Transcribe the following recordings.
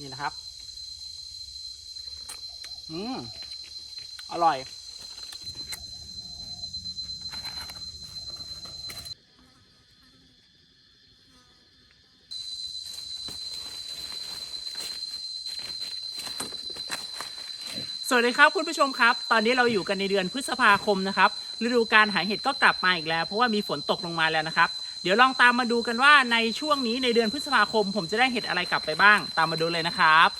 นี่นะครับ อืม อร่อย สวัสดีครับคุณผู้ชมครับ ตอนนี้เราอยู่กันในเดือนพฤษภาคมนะครับ ฤดูการหาเห็ดก็กลับมาอีกแล้ว เพราะว่ามีฝนตกลงมาแล้วนะครับ เดี๋ยวลองตามมาดูกันว่าในช่วงนี้ในเดือนพฤษภาคม ผมจะได้เห็ดอะไรกลับไปบ้าง ตามมาดูเลยนะครับ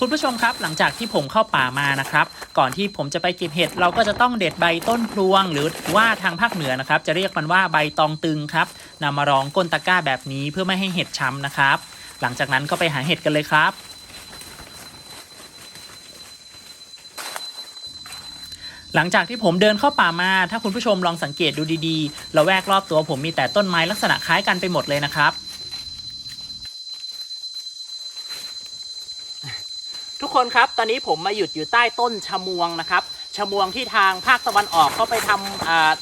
คุณผู้ชมครับหลังจากที่ผมเข้าป่ามานะครับ ก่อนที่ผมจะไปเก็บเห็ดเราก็จะต้องเด็ดใบต้นพลวง หรือว่าทางภาคเหนือนะครับ จะเรียกมันว่าใบตองตึงครับนำมารองก้นตะกร้าแบบนี้เพื่อไม่ให้เห็ดช้ำนะครับ หลังจากนั้นก็ไปหาเห็ดกันเลยครับ หลังจากที่ผมเดินเข้าป่ามา ถ้าคุณผู้ชมลองสังเกตดูดีๆเราแวกรอบตัวผมมีแต่ต้นไม้ลักษณะคล้ายกันไปหมดเลยนะครับ ทุกคนครับตอนนี้ผมมาหยุดอยู่ใต้ต้นชะมวงนะครับชะมวงที่ทางภาคตะวันออกเขาไปทำอ่า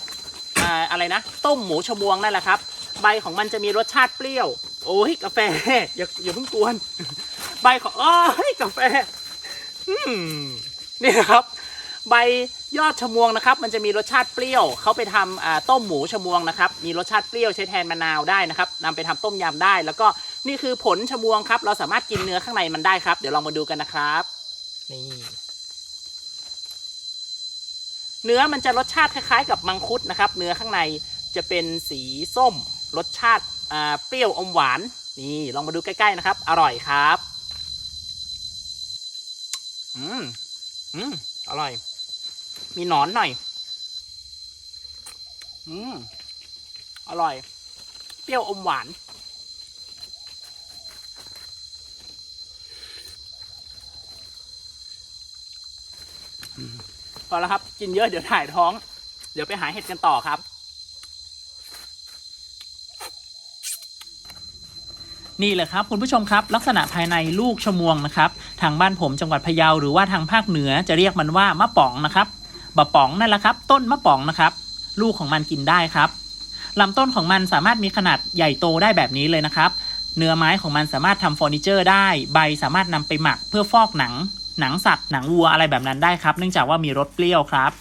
อ่าอะไรนะ ต้มหมูชะมวงนั่นแหละครับ ใบของมันจะมีรสชาติเปรี้ยว โอ้ยกาแฟ อย่าอย่าเพิ่งกวน ใบของโอ้ยกาแฟนี่นะครับ ใบยอดชะมวงนะครับ มันจะมีรสชาติเปรี้ยวเขาไปทำต้มหมูชะมวงนะครับ มีรสชาติเปรี้ยวใช้แทนมะนาวได้นะครับนำไปทำต้มยำได้ แล้วก็นี่คือผลชะมวงครับ เราสามารถกินเนื้อข้างในมันได้ครับ เดี๋ยวลองมาดูกันนะครับนี่เนื้อมันจะรสชาติคล้ายๆ กับมังคุดนะครับ เนื้อข้างในจะเป็นสีส้ม รสชาติ เปรี้ยวอมหวาน นี่ลองมาดูใกล้ๆนะครับ อร่อยครับ อืมอืมอร่อย มีหนอนหน่อย อืมอร่อย เปรี้ยวอมหวาน พอแล้วครับ กินเยอะเดี๋ยวถ่ายท้อง เดี๋ยวไปหาเห็ดกันต่อครับ นี่แหละครับคุณผู้ชมครับ ลักษณะภายในลูกชะมวงนะครับ ทางบ้านผมจังหวัดพะเยาหรือว่าทางภาคเหนือจะเรียกมันว่ามะป๋องนะครับบะป๋องนั่นแหละครับ ต้นมะป๋องนะครับ ลูกของมันกินได้ครับลำต้นของมันสามารถมีขนาดใหญ่โตได้แบบนี้เลยนะครับ เนื้อไม้ของมันสามารถทำเฟอร์นิเจอร์ได้ ใบสามารถนำไปหมักเพื่อฟอกหนัง หนังสัตว์หนังวัวอะไรแบบนั้นได้ครับ เนื่องจากว่ามีรสเปรี้ยวครับ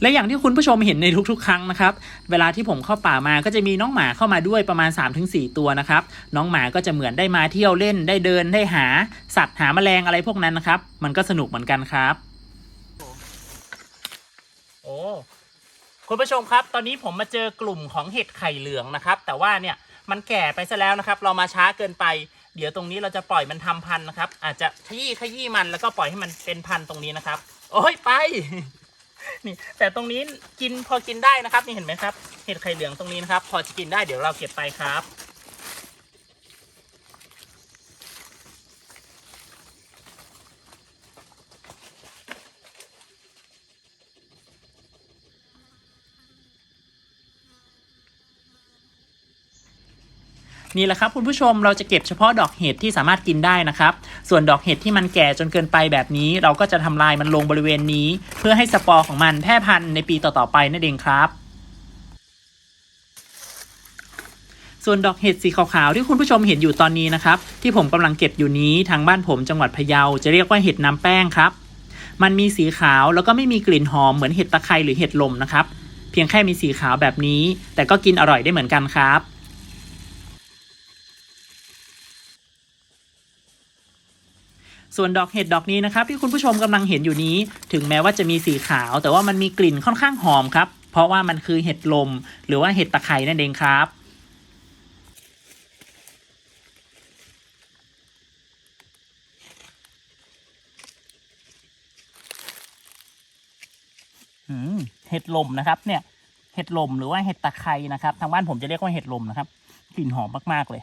และอย่างที่คุณผู้ชมเห็นในทุกๆ ครั้งนะครับ เวลาที่ผมเข้าป่ามาก็จะมีน้องหมาเข้ามาด้วยประมาณ 3-4 ตัวนะครับ น้องหมาก็จะเหมือนได้มาเที่ยวเล่นได้เดินได้หา สัตว์หาแมลงอะไรพวกนั้นนะครับ มันก็สนุกเหมือนกันครับ โอ้คุณผู้ชมครับ ตอนนี้ผมมาเจอกลุ่มของเห็ดไข่เหลืองนะครับ แต่ว่าเนี่ยมันแก่ไปซะแล้วนะครับ เรามาช้าเกินไป เดี๋ยวตรงนี้เราจะปล่อยมันทำพันธุ์นะครับ อาจจะขยี้ขยี้มันแล้วก็ปล่อยให้มันเป็นพันธุ์ตรงนี้นะครับ โอ้ยไป นี่แต่ตรงนี้กินพอกินได้นะครับ นี่เห็นไหมครับ เห็ดไข่เหลืองตรงนี้นะครับ พอจะกินได้เดี๋ยวเราเก็บไปครับ นี่แหละครับคุณผู้ชมเราจะเก็บเฉพาะดอกเห็ดที่สามารถกินได้นะครับ ส่วนดอกเห็ดที่มันแก่จนเกินไปแบบนี้ เราก็จะทำลายมันลงบริเวณนี้ เพื่อให้สปอร์ของมันแพร่พันธุ์ในปีต่อๆไปนั่นเองครับส่วนดอกเห็ดสีขาวๆที่คุณผู้ชมเห็นอยู่ตอนนี้นะครับที่ผมกำลังเก็บอยู่นี้ทางบ้านผมจังหวัดพะเยาจะเรียกว่าเห็ดน้ำแป้งครับ มันมีสีขาวแล้วก็ไม่มีกลิ่นหอมเหมือนเห็ดตะไคร้หรือเห็ดลมนะครับ เพียงแค่มีสีขาวแบบนี้ แต่ก็กินอร่อยได้เหมือนกันครับ ส่วนดอกเห็ดดอกนี้นะครับที่คุณผู้ชมกำลังเห็นอยู่นี้ ถึงแม้ว่าจะมีสีขาว แต่ว่ามันมีกลิ่นค่อนข้างหอมครับ เพราะว่ามันคือเห็ดลม หรือว่าเห็ดตะไคร้นั่นเองครับเห็ดลมนะครับเนี่ยเห็ดลมหรือว่าเห็ดตะไคร้นะครับ ทางบ้านผมจะเรียกว่าเห็ดลมนะครับกลิ่นหอมมากๆเลย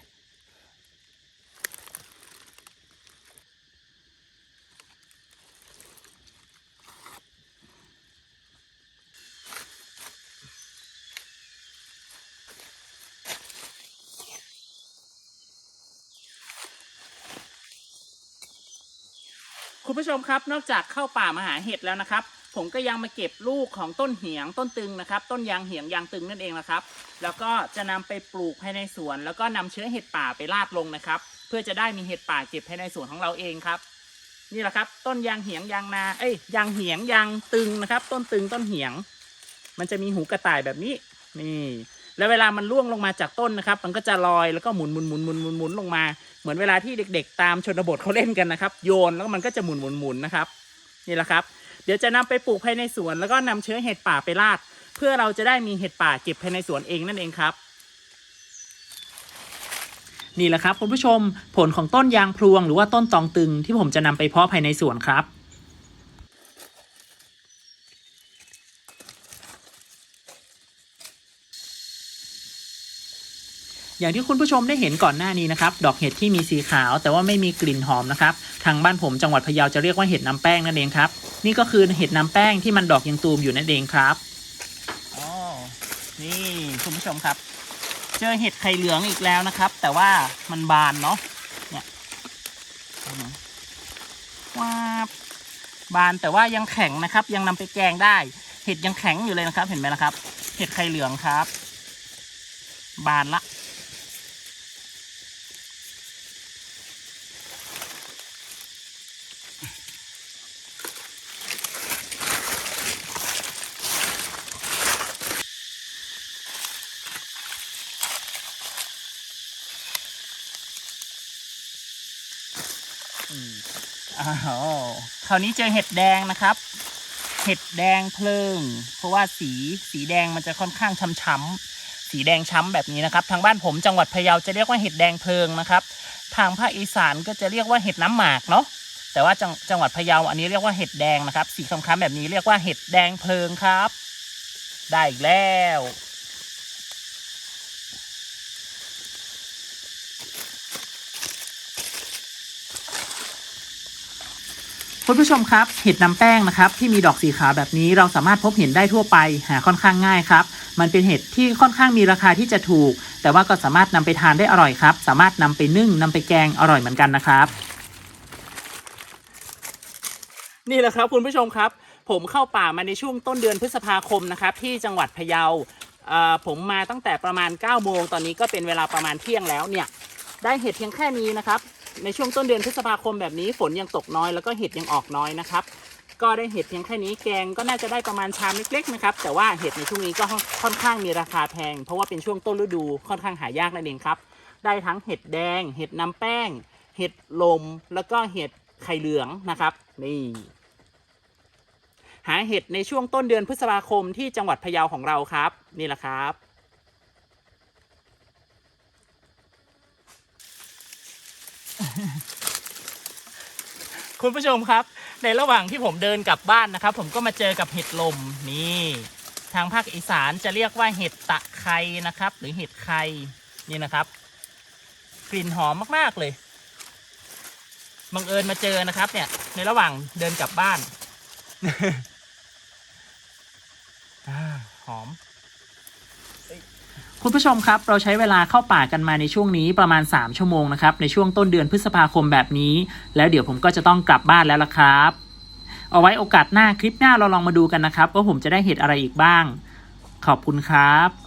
คุณผู้ชมครับนอกจากเข้าป่ามาหาเห็ดแล้วนะครับ ผมก็ยังมาเก็บลูกของต้นเหียงต้นตึงนะครับ ต้นยางเหียงยางตึงนั่นเองนะครับ แล้วก็จะนำไปปลูกภายในสวน แล้วก็นำเชื้อเห็ดป่าไปราดลงนะครับ เพื่อจะได้มีเห็ดป่าเก็บภายในสวนของเราเองครับ นี่แหละครับ ต้นยางเหียงยางนาเอ้ยยางเหียงยางตึงนะครับ ต้นตึงต้นเหียง มันจะมีหูกระต่ายแบบนี้นี่แล้วเวลามันร่วงลงมาจากต้นนะครับ มันก็จะลอยแล้วก็หมุนหมุนหมุนหมุนหมุนหมุนลงมา เหมือนเวลาที่เด็กๆ ตามชนบทเขาเล่นกันนะครับ โยนแล้วมันก็จะหมุนหมุนหมุนนะครับนี่แหละครับ เดี๋ยวจะนำไปปลูกภายในสวนแล้วก็นำเชื้อเห็ดป่าไปราดเพื่อเราจะได้มีเห็ดป่าเก็บภายในสวนเองนั่นเองครับ นี่แหละครับคุณผู้ชมผลของต้นยางพลวงหรือว่าต้นตองตึงที่ผมจะนำไปเพาะภายในสวนครับ อย่างที่คุณผู้ชมได้เห็นก่อนหน้านี้นะครับ ดอกเห็ดที่มีสีขาว แต่ว่าไม่มีกลิ่นหอมนะครับ ทางบ้านผมจังหวัดพะเยาจะเรียกว่าเห็ดน้ำแป้งนั่นเองครับ นี่ก็คือเห็ดน้ำแป้งที่มันดอกยังตูมอยู่นั่นเองครับอ๋อนี่คุณผู้ชมครับ เจอเห็ดไข่เหลืองอีกแล้วนะครับ แต่ว่ามันบานเนาะ เนี่ยว้าบบานแต่ว่ายังแข็งนะครับ ยังนำไปแกงได้ เห็ดยังแข็งอยู่เลยนะครับ เห็นไหมละครับ เห็ดไข่เหลืองครับ บานละ อ้าวคราวนี้เจอเห็ดแดงนะครับ เห็ดแดงเพลิง เพราะว่าสีสีแดงมันจะค่อนข้างช้ำๆสีแดงช้ำแบบนี้นะครับ ทางบ้านผมจังหวัดพะเยาจะเรียกว่าเห็ดแดงเพลิงนะครับ ทางภาคอีสานก็จะเรียกว่าเห็ดน้ำหมากเนาะแต่ว่าจังจังหวัดพะเยาอันนี้เรียกว่าเห็ดแดงนะครับ สีคล้ำๆแบบนี้เรียกว่าเห็ดแดงเพลิงครับ ได้อีกแล้ว คุณผู้ชมครับเห็ดน้ำแป้งนะครับที่มีดอกสีขาวแบบนี้เราสามารถพบเห็นได้ทั่วไปหาค่อนข้างง่ายครับ มันเป็นเห็ดที่ค่อนข้างมีราคาที่จะถูก แต่ว่าก็สามารถนำไปทานได้อร่อยครับ สามารถนำไปนึ่งนำไปแกงอร่อยเหมือนกันนะครับ นี่แหละครับคุณผู้ชมครับ ผมเข้าป่ามาในช่วงต้นเดือนพฤษภาคมนะครับที่จังหวัดพะเยาผมมาตั้งแต่ประมาณ9โมงตอนนี้ก็เป็นเวลาประมาณเที่ยงแล้วเนี่ยได้เห็ดเพียงแค่นี้นะครับ ในช่วงต้นเดือนพฤษภาคมแบบนี้ฝนยังตกน้อยแล้วก็เห็ดยังออกน้อยนะครับ ก็ได้เห็ดเพียงแค่นี้แกงก็น่าจะได้ประมาณชามเล็กๆนะครับแต่ว่าเห็ดในช่วงนี้ก็ค่อนข้างมีราคาแพง เพราะว่าเป็นช่วงต้นฤดูค่อนข้างหายากนั่นเองครับ ได้ทั้งเห็ดแดง เห็ดน้ำแป้ง เห็ดลม แล้วก็เห็ดไข่เหลืองนะครับนี่หาเห็ดในช่วงต้นเดือนพฤษภาคมที่จังหวัดพะเยาของเราครับ นี่แหละครับ คุณผู้ชมครับ ในระหว่างที่ผมเดินกลับบ้านนะครับ ผมก็มาเจอกับเห็ดลมนี่ทางภาคอีสานจะเรียกว่าเห็ดตะไคร้นะครับ หรือเห็ดไข่นี่นะครับ กลิ่นหอมมากๆเลยบังเอิญมาเจอนะครับ เนี่ย ในระหว่างเดินกลับบ้านอหอม คุณผู้ชมครับ เราใช้เวลาเข้าป่ากันมาในช่วงนี้ประมาณ 3 ชั่วโมงนะครับ ในช่วงต้นเดือนพฤษภาคมแบบนี้ แล้วเดี๋ยวผมก็จะต้องกลับบ้านแล้วละครับ เอาไว้โอกาสหน้าคลิปหน้าเราลองมาดูกันนะครับว่าผมจะได้เห็ดอะไรอีกบ้าง ขอบคุณครับ